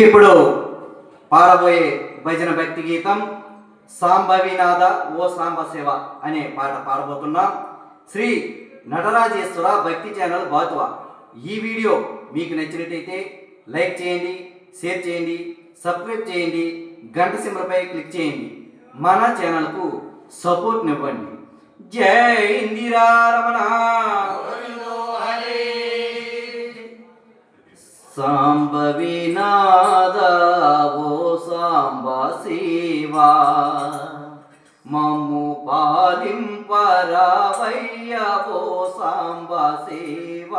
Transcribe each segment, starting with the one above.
ఇప్పుడు పాడబోయే భజన భక్తి గీతం సాంబవినాథ ఓ సాంబ సేవ అనే పాట పాడబోతున్నాం. శ్రీ నటరాజేశ్వర భక్తి ఛానల్ బాతువ. ఈ వీడియో మీకు నచ్చినట్టయితే లైక్ చేయండి షేర్ చేయండి సబ్స్క్రైబ్ చేయండి గంట సింబలపై క్లిక్ చేయండి. మన ఛానల్కు సపోర్ట్నివ్వండి. జై ఇందిరా రమణ ಸಾಂಬವಿನಾದ ಓ ಸಾಂಬ ಶಿವ మమ్ము పాలింపరావయ్యవో సాంబ శివ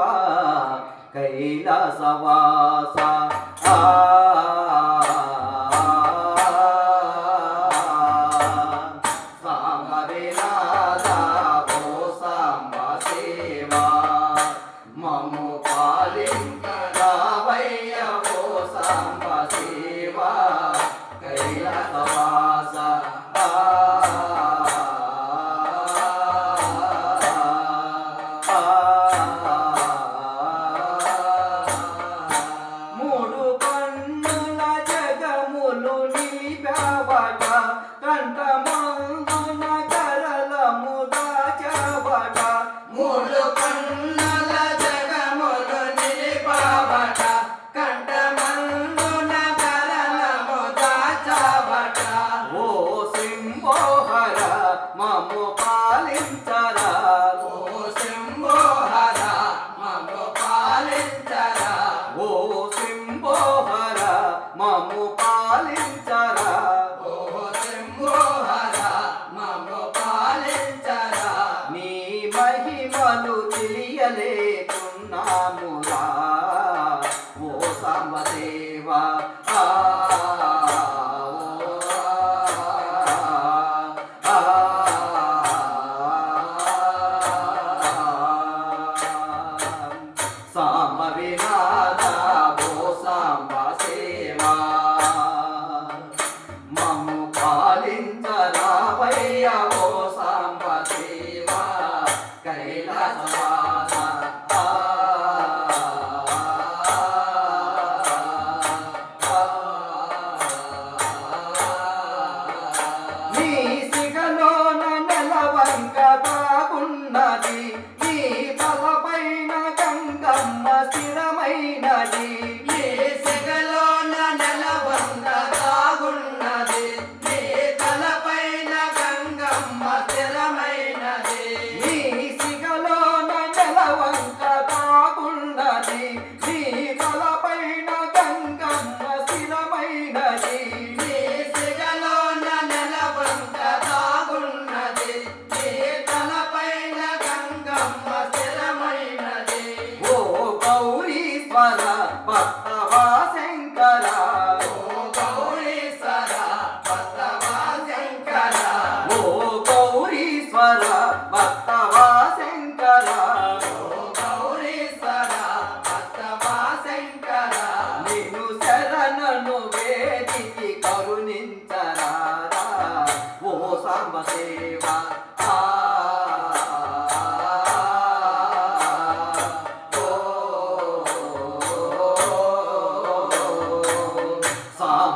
కైలాసవాస. సాంబ వేలా 阿林在。rapaz.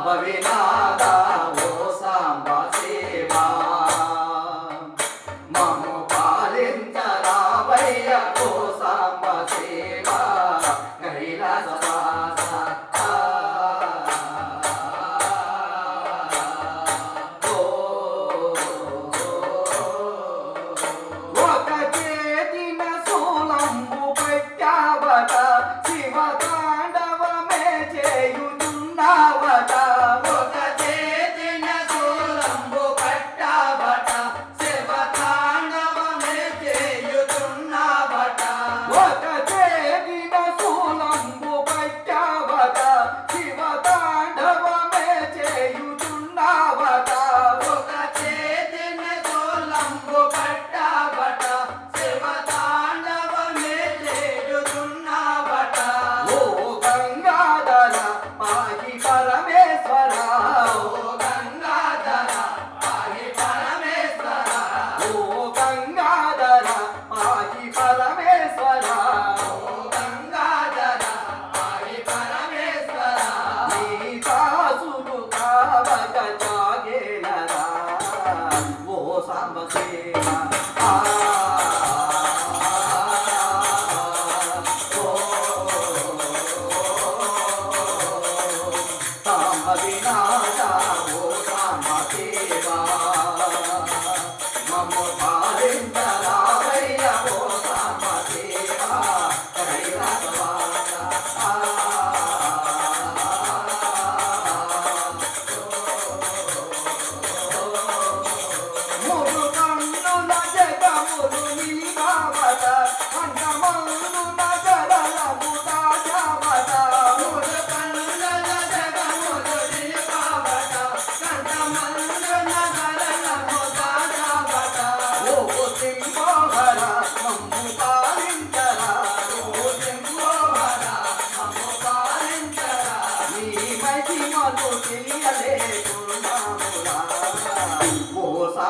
Bavina.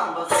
సాంబ